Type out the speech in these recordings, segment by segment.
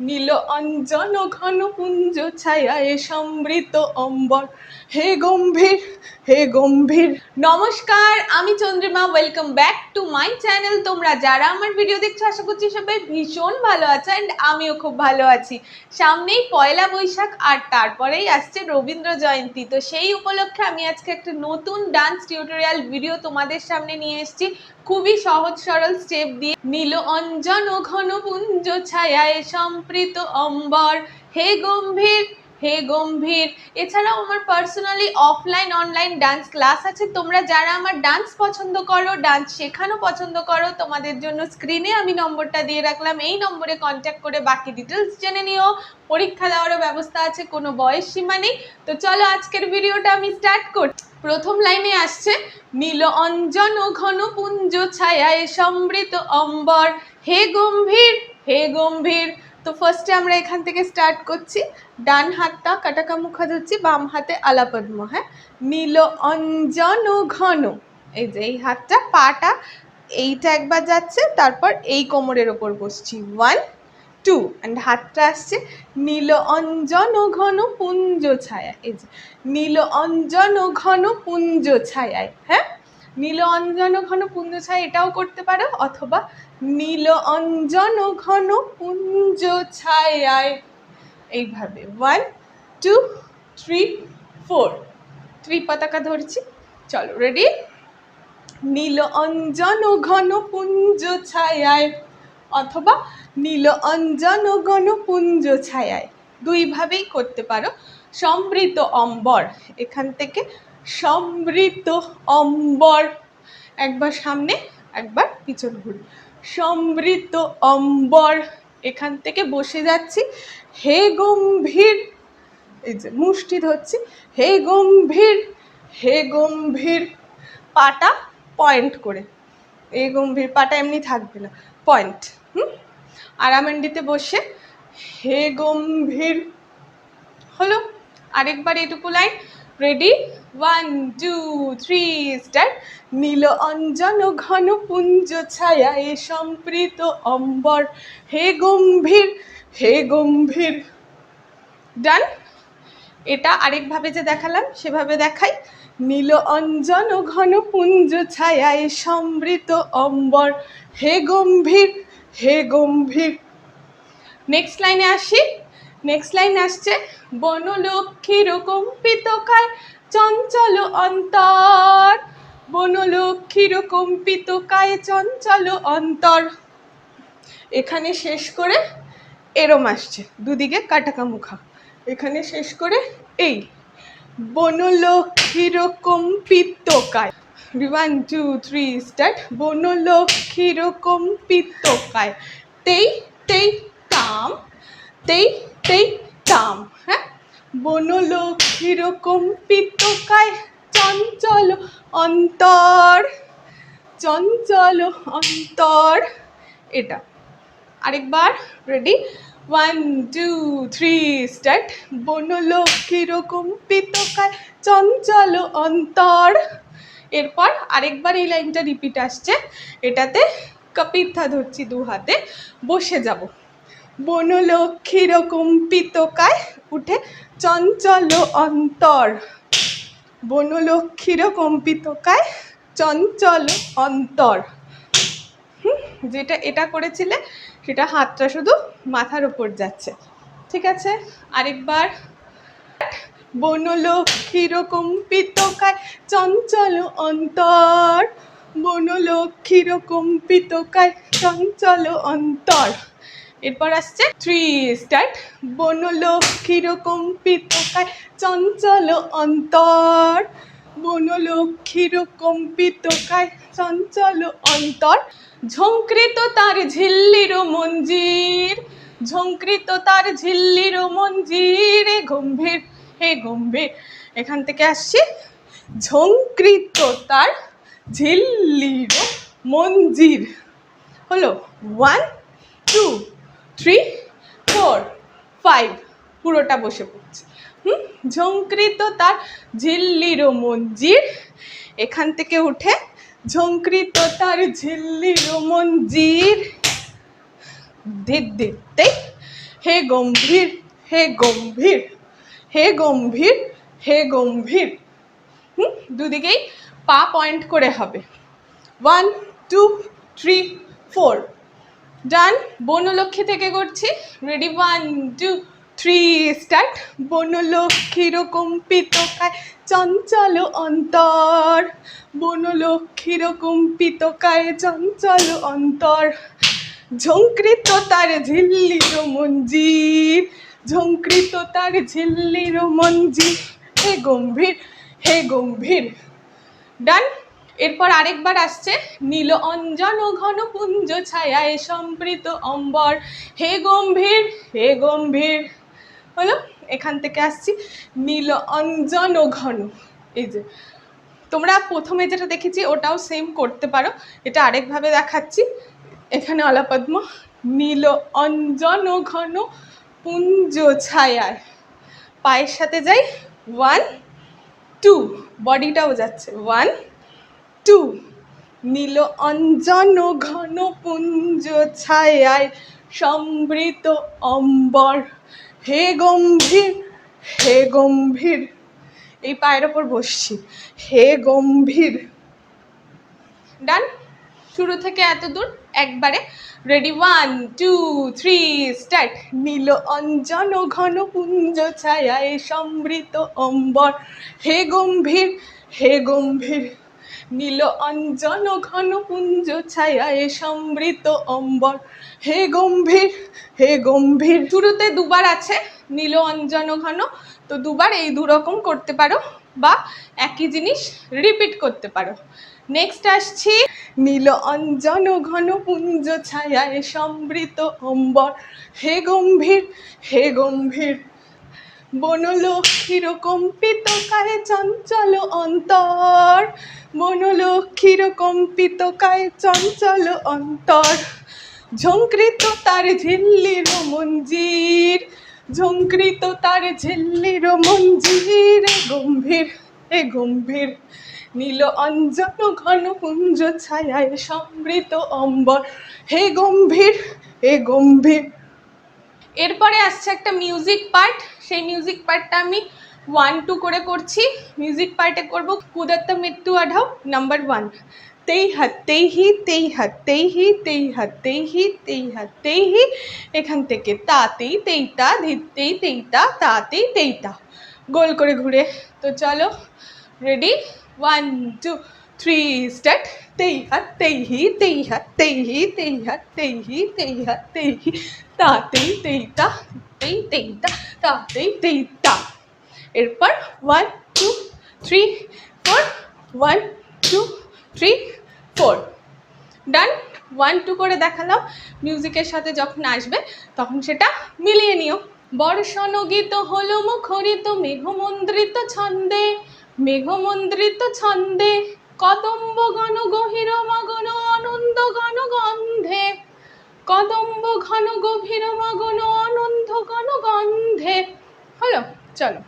নীল অঞ্জন ঘন পুঞ্জ ছায়ায় সমৃত অম্বর। হে গম্ভীর হে গম্ভীর। নমস্কার, আমি Chandrima. Welcome back to my channel তোমরা যারা আমার ভিডিও দেখছ, আশা করছি সবাই ভীষণ ভালো আছো অ্যান্ড আমিও খুব ভালো আছি। সামনেই পয়লা বৈশাখ আর তারপরেই আসছে রবীন্দ্র জয়ন্তী। তো সেই উপলক্ষে আমি আজকে একটা নতুন ডান্স টিউটোরিয়াল ভিডিও তোমাদের সামনে নিয়ে এসেছি। খুবই সহজ সরল স্টেপ দিয়ে নীল অঞ্জন ঘন পুঞ্জ ছায়ায় সম্প্রীত অম্বর। হে গম্ভীর হে গম্ভীর। এছাড়াও আমার personally offline online dance class আছে। তোমরা যারা আমার ডান্স পছন্দ করো ডান্স শেখানো পছন্দ করো, তোমাদের জন্য স্ক্রিনে আমি নম্বরটা দিয়ে রাখলাম। এই নম্বরে কন্ট্যাক্ট করে বাকি ডিটেলস জেনে নিও। পরীক্ষা দেওয়ারও ব্যবস্থা আছে, কোনো বয়স সীমা নেই। তো চলো আজকের ভিডিওটা আমি স্টার্ট করি প্রথম লাইনে আসছে, নীল অঞ্জন ঘন পুঞ্জ ছায়ায় সমৃত অম্বর। হে গম্ভীর হে গম্ভীর। তো ফার্স্টে আমরা এখান থেকে স্টার্ট করছি। ডান হাতটা কাটাকা মুখা ধরছি বাম হাতে আলাপদ্ম হ্যাঁ? নীল অঞ্জন ঘন। এই যে, এই হাতটা, পাটা, এইটা একবার যাচ্ছে, তারপর এই কোমরের ওপর বসছি। ওয়ান টু অ্যান্ড হাতটা আসছে নীল অঞ্জন ঘন পুঞ্জ ছায়া এই যে নীল অঞ্জন ঘন পুঞ্জ ছায়ায় হ্যাঁ? নীল অঞ্জন ঘন পুঞ্জ ছায়া এটাও করতে পারো, অথবা নীল অঞ্জন ঘন পুঞ্জ ছায়ায়। এইভাবে। One two three four three পতাকা ধরছি। চলো রেডি নীল অঞ্জন ঘন পুঞ্জ ছায়ায়, অথবা নীল অঞ্জন ঘন পুঞ্জ ছায়ায়। দুইভাবেই করতে পারো। সমৃত অম্বর, এখান থেকে সমৃত অম্বর। একবার সামনে, একবার পিছন ঘুরি। সমৃত অম্বর এখান থেকে বসে যাচ্ছি। হে গম্ভীর, এই যে মুষ্টি ধরছি, হে গম্ভীর হে গম্ভীর, পাটা পয়েন্ট করে। এই গম্ভীর পাটা এমনি থাকবে না পয়েন্ট হুম? আরামান্ডিতে বসে, হে গম্ভীর, হলো আরেকবার এটুকু line ready one two three start নীল অঞ্জন ঘন পুঞ্জ ছায়া এ সম্প্রীত অম্বর। হে গম্ভীর হে গম্ভীর। ডান। এটা আরেকভাবে যে দেখালাম, সেভাবে দেখাই। নীল অঞ্জন ঘন পুঞ্জ ছায়া এ সমৃত অম্বর। হে গম্ভীর হে গম্ভীর। নেক্সট লাইনে আসি। নেক্সট লাইন আসছে, বনলক্ষ্মীর কম্পিত কায় চঞ্চল অন্তর। বনলক্ষ্মীর কম্পিত কায় চঞ্চল অন্তর। এখানে শেষ করে এরম আসছে, দুদিকে কাটাকা মুখা এখানে শেষ করে এই বনলক্ষ্মীর কম্পিত কায়। ওয়ান টু থ্রি স্টার্ট বনলক্ষ্মীর কম্পিত কায়। তেই তেই, তাম। তেই তেই, তাম। হ্যাঁ? বনলক্ষ্মীর কম্পিত কায়। চঞ্চল অন্তর চঞ্চল অন্তর। এটা। আরেকবার ready one two three start বনলক্ষ্মীর কম্পিত কায় চঞ্চল অন্তর। এরপর আরেকবার এই লাইনটা রিপিট আসছে। এটাতে কপিথা ধরছি দু হাতে। বসে যাব। বনলক্ষ্মীর কম্পিত কায় উঠে চঞ্চল অন্তর। বনলক্ষ্মীর কম্পিত কায় চঞ্চল অন্তর। যেটা এটা করেছিলে, সেটা হাতটা শুধু মাথার উপর যাচ্ছে। ঠিক আছে? আরেকবার। বনলক্ষ্মীর কম্পিত কায় চঞ্চল অন্তর। বনলক্ষ্মীর কম্পিত কায় চঞ্চল অন্তর। এরপর আসছে থ্রি স্টার্ট বনলক্ষ্মীর কম্পিত চঞ্চল অন্তর। বনলক্ষ্মীর কম্পিত কায় চঞ্চল অন্তর। ঝঙ্কৃত তার ঝিল্লির মঞ্জির। ঝঙ্কৃত তার ঝিল্লির মঞ্জির। এ গম্ভীর, হে গম্ভীর। এখান থেকে আসছি। ঝঙ্কৃত তার ঝিল্লির মঞ্জির। হলো one two three four five পুরোটা বসে পড়ছে। হুম? ঝঙ্কৃত তার ঝিল্লির মঞ্জির। এখান থেকে উঠে ঝঙ্কৃত তার ঝিল্লির মঞ্জির। ধীর ধীরতে হে গম্ভীর হে গম্ভীর হে গম্ভীর হে গম্ভীর। হুম? দুদিকেই পা পয়েন্ট করে হবে। ওয়ান টু থ্রি ফোর ডান বনলক্ষ্মী থেকে করছি। Ready one two three start বনলক্ষ্মীর কম্পিত কায় চঞ্চল অন্তর। বনলক্ষ্মীর কম্পিত কায় চঞ্চল অন্তর। ঝঙ্কৃত তার ঝিল্লির মঞ্জির। ঝঙ্কৃত তার ঝিল্লির মঞ্জির। হে গম্ভীর হে গম্ভীর। ডান এরপর আরেকবার আসছে। নীল অঞ্জন ঘন পুঞ্জ ছায়ায় সম্পৃত অম্বর। হে গম্ভীর হে গম্ভীর। হলো, এখান থেকে আসছি। নীল অঞ্জন ঘন। এই যে, তোমরা প্রথমে যেটা দেখেছি, ওটাও সেম করতে পারো। এটা আরেকভাবে দেখাচ্ছি। এখানে অলাপদ্ম। নীল অঞ্জন ঘন পুঞ্জ ছায়ায়। পায়ের সাথে যাই। ওয়ান টু বডিটাও যাচ্ছে। ওয়ান টু নীল অঞ্জন ঘন পুঞ্জ ছায়ায় সমৃত অম্বর। হে গম্ভীর হে গম্ভীর, এই পায়ের ওপর বসছি। হে গম্ভীর। ডান, শুরু থেকে এত দূর, একবারে ready one two three start নীল অঞ্জন ঘন পুঞ্জ ছায়ায় সমৃত অম্বর। হে গম্ভীর হে গম্ভীর। নীল অঞ্জন ঘন পুঞ্জ ছায়ায় সমৃত অম্বর। হে গম্ভীর হে গম্ভীর। শুরুতে দুবার আছে নীল অঞ্জন ঘন। তো দুবার এই দুরকম করতে পারো বা একই জিনিস রিপিট করতে পারো। নেক্সট আসছি। নীল অঞ্জন ঘন পুঞ্জ ছায়ায় সমৃত অম্বর। হে গম্ভীর হে গম্ভীর। বনলক্ষ্মীর কম্পিত কায়ে চঞ্চল অন্তর। বনলক্ষ্মীর কম্পিত কায়ে চঞ্চল অন্তর। ঝঙ্কৃত তার ঝিল্লির মঞ্জির। ঝঙ্কৃত তার ঝিল্লির মঞ্জির। গম্ভীর, এ গম্ভীর। নীল অঞ্জন ঘন পুঞ্জ ছায়ায় সমৃত অম্বর। হে গম্ভীর হে গম্ভীর। এরপরে আসছে একটা মিউজিক পার্ট সেই মিউজিক পার্টটা আমি ওয়ান টু করে করছি। মিউজিক পার্টে করব, কুদত্ত মৃত্যু আঢাও নাম্বার ওয়ান তেই হাত, তেই হি, তেই হাত, তেই হি, তেই হাত, তেই হি, তেই হাত, তেই হি। এখান থেকে তাতেই তেইতা ধিতেই তেইতা তাতেই তেইতা গোল করে ঘুরে। তো চলো ready one two three start তেই হাত তেই হি তেই হাত তেই হি তেই হাত তেই হি তেই হাত তেই হি তাতেই তেইতা তেই তেইতা তাতেই তেইতা এরপর one two three four one two three four ডান ওয়ান টু করে দেখালাম। মিউজিকের সাথে যখন আসবে, তখন সেটা মিলিয়ে নিও। বর্ষণগীত হলো মুখরিত, মেঘমন্দ্রিত ছন্দে মেঘমন্দ্রিত ছন্দে। কদম্ব ঘন গভীর মগন আনন্দ গণ গন্ধে। কদম্ব ঘন গভীর মগন আনন্দ গণ গন্ধে। হলো, চলো।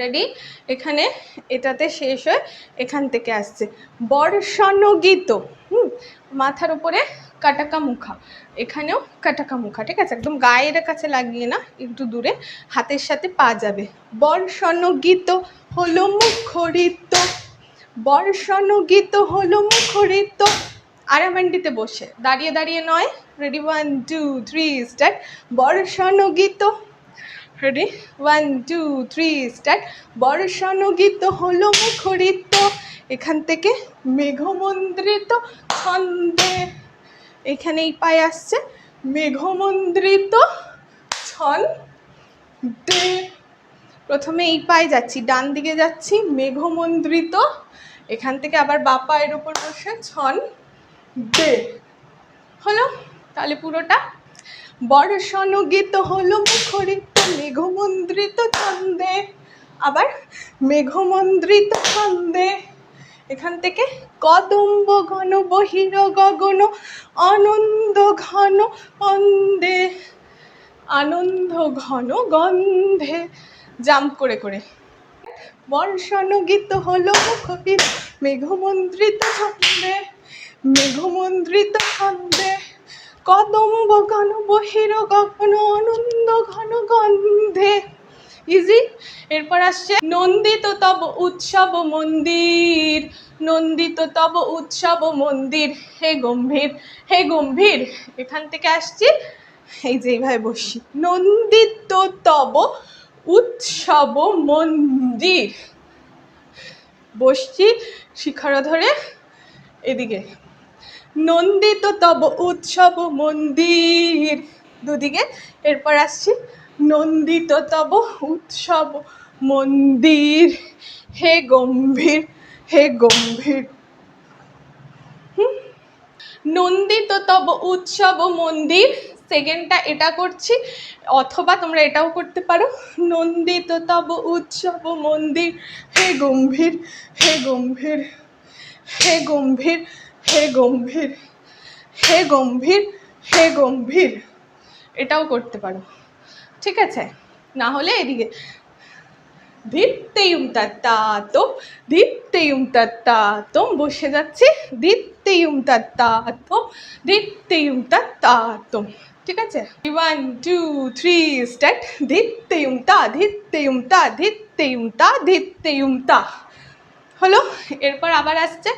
রেডি এখানে এটাতে শেষ হয়ে এখান থেকে আসছে। বর্ষণগীত। হুম, মাথার উপরে কাটাকা মুখা এখানেও কাটাকা মুখা ঠিক আছে? একদম গায়ের কাছে লাগিয়ে না, একটু দূরে হাতের সাথে পা যাবে। বর্ষণগীত হলো মুখরিত। বর্ষণগীত হলো মুখরিত। আরামান্ডিতে বসে। দাঁড়িয়ে দাঁড়িয়ে নয়। Ready one two three start বর্ষণ গীত। Ready one two three start বর্ষণ গীত হলো মুখরিত। এখান থেকে মেঘমন্দ্রিত ছন্দে। এখানে এই পায়ে আসছে। মেঘমন্দ্রিত ছন্দে। প্রথমে এই পায়ে যাচ্ছি, ডান দিকে যাচ্ছি। মেঘমন্দ্রিত এখান থেকে আবার বা পায়ের ওপর বসে ছন দে। হলো? তাহলে পুরোটা? বর্ষণ গীত হলো মুখরিত, মেঘমন্দ্রিত ছন্দে। আবার মেঘমন্দ্রিত ছন্দে। এখান থেকে কদম্ব ঘন বহির গগন আনন্দ ঘন অন্দে আনন্দ ঘন গন্ধে। জাম্প করে করে। বর্ষানুগীত হলো মুখরিত মেঘমন্দ্রিত ছন্দে মেঘমন্দ্রিত ছন্দে। কদম্ব ঘন বহির গগন আনন্দ ঘন গন্ধে। ইজি এরপর আসছে নন্দিত তব উৎসব মন্দির। নন্দিত তব উৎসব মন্দির। হে গম্ভীর হে গম্ভীর। এখান থেকে আসছি। এই যে এইভাবে বসি নন্দিত তব উৎসব মন্দির। বসছি শিখর ধরে এদিকে। নন্দিত তব উৎসব মন্দির। দুদিকে। এরপর আসছি। নন্দিত তব উৎসব মন্দির। হে গম্ভীর হে গম্ভীর। নন্দিত তব উৎসব মন্দির। সেকেন্ডটা এটা করছি, অথবা তোমরা এটাও করতে পারো। নন্দিত তব উৎসব মন্দির, হে গম্ভীর হে গম্ভীর হে গম্ভীর হে গম্ভীর হে গম্ভীর হে গম্ভীর। এটাও করতে পারো। ঠিক আছে? না হলে এদিকে। ধিত্তেয়ুম তত্তাতম ধিত্তেয়ুম তত্তাতম, বসে যাচ্ছি। ধিত্তেয়ুম তত্তাতম ধিত্তেয়ুম তত্তাতম। ঠিক আছে? ওয়ান টু থ্রি স্টার্ট ধিত্তেয়ুম তা ধিত্তেয়ুম তা ধিত্তেয়ুম তা ধিত্তেয়ুম তা হলো, এরপর আবার আসছে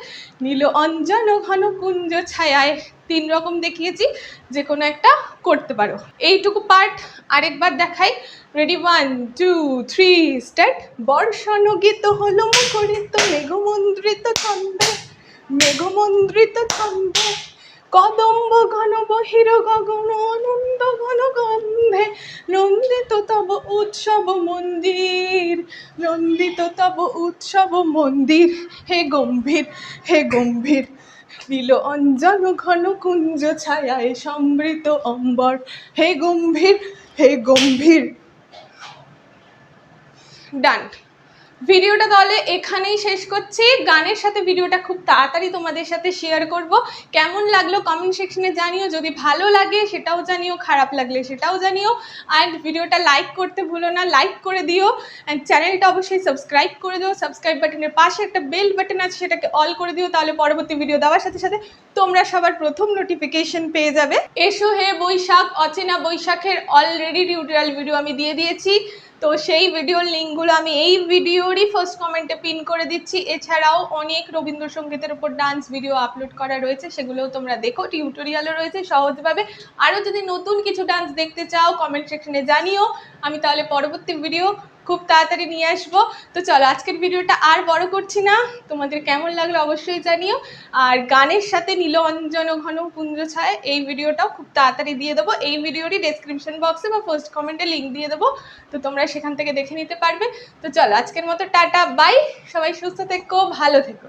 নীল অঞ্জন ঘন কুঞ্জ ছায়ায়। তিন রকম দেখিয়েছি, যে কোনো একটা করতে পারো। এইটুকু পার্ট আরেকবার দেখাই। Ready one two three start বর্ষণ গীত হলো মুখরিত, মেঘমন্দ্রিত ছন্দে মেঘমন্দ্রিত ছন্দে। কদম্ব ঘন বহির গগন, আনন্দ ঘন গন্ধে নন্দিত তব উৎসব মন্দির, নন্দিত তব উৎসব মন্দির। হে গম্ভীর হে গম্ভীর, নীল অঞ্জন ঘন কুঞ্জ ছায়ায় সমৃত অম্বর। হে গম্ভীর হে গম্ভীর। ডান ভিডিওটা তাহলে এখানেই শেষ করছি। গানের সাথে ভিডিওটা খুব তাড়াতাড়ি তোমাদের সাথে শেয়ার করব। কেমন লাগল কমেন্ট সেকশনে জানিও। যদি ভালো লাগে সেটাও জানিও, খারাপ লাগলে সেটাও জানিও। অ্যান্ড ভিডিওটা লাইক করতে ভুলো না লাইক করে দিও। অ্যান্ড চ্যানেলটা অবশ্যই সাবস্ক্রাইব করে দিও। সাবস্ক্রাইব বাটনের পাশে একটা বেল বাটন আছে, সেটাকে অল করে দিও। তাহলে পরবর্তী ভিডিও দেওয়ার সাথে সাথে তোমরা সবার প্রথম নোটিফিকেশন পেয়ে যাবে। এসো হে বৈশাখ, অচেনা বৈশাখের অলরেডি টিউটোরিয়াল ভিডিও আমি দিয়ে দিয়েছি। তো সেই ভিডিওর লিঙ্কগুলো আমি এই ভিডিওরই ফার্স্ট কমেন্টে পিন করে দিচ্ছি। এছাড়াও অনেক রবীন্দ্রসঙ্গীতের উপর ডান্স ভিডিও আপলোড করা রয়েছে, সেগুলোও তোমরা দেখো। টিউটোরিয়ালও রয়েছে সহজভাবে। আরও যদি নতুন কিছু ডান্স দেখতে চাও কমেন্ট সেকশনে জানিও। আমি তাহলে পরবর্তী ভিডিও খুব তাড়াতাড়ি নিয়ে আসব। তো চলো, আজকের ভিডিওটা আর বড় করছি না। তোমাদের কেমন লাগল অবশ্যই জানিও। আর গানের সাথে নীল অঞ্জন ঘন পুঞ্জ ছায়, এই ভিডিওটাও খুব তাড়াতাড়ি দিয়ে দেবো। এই ভিডিওটি ডেসক্রিপশন বক্সে বা পোস্ট কমেন্টে লিঙ্ক দিয়ে দেবো। তো তোমরা সেখান থেকে দেখে নিতে পারবে। তো চলো, আজকের মতো টাটা বাই সবাই সুস্থ থেকো, ভালো থেকো।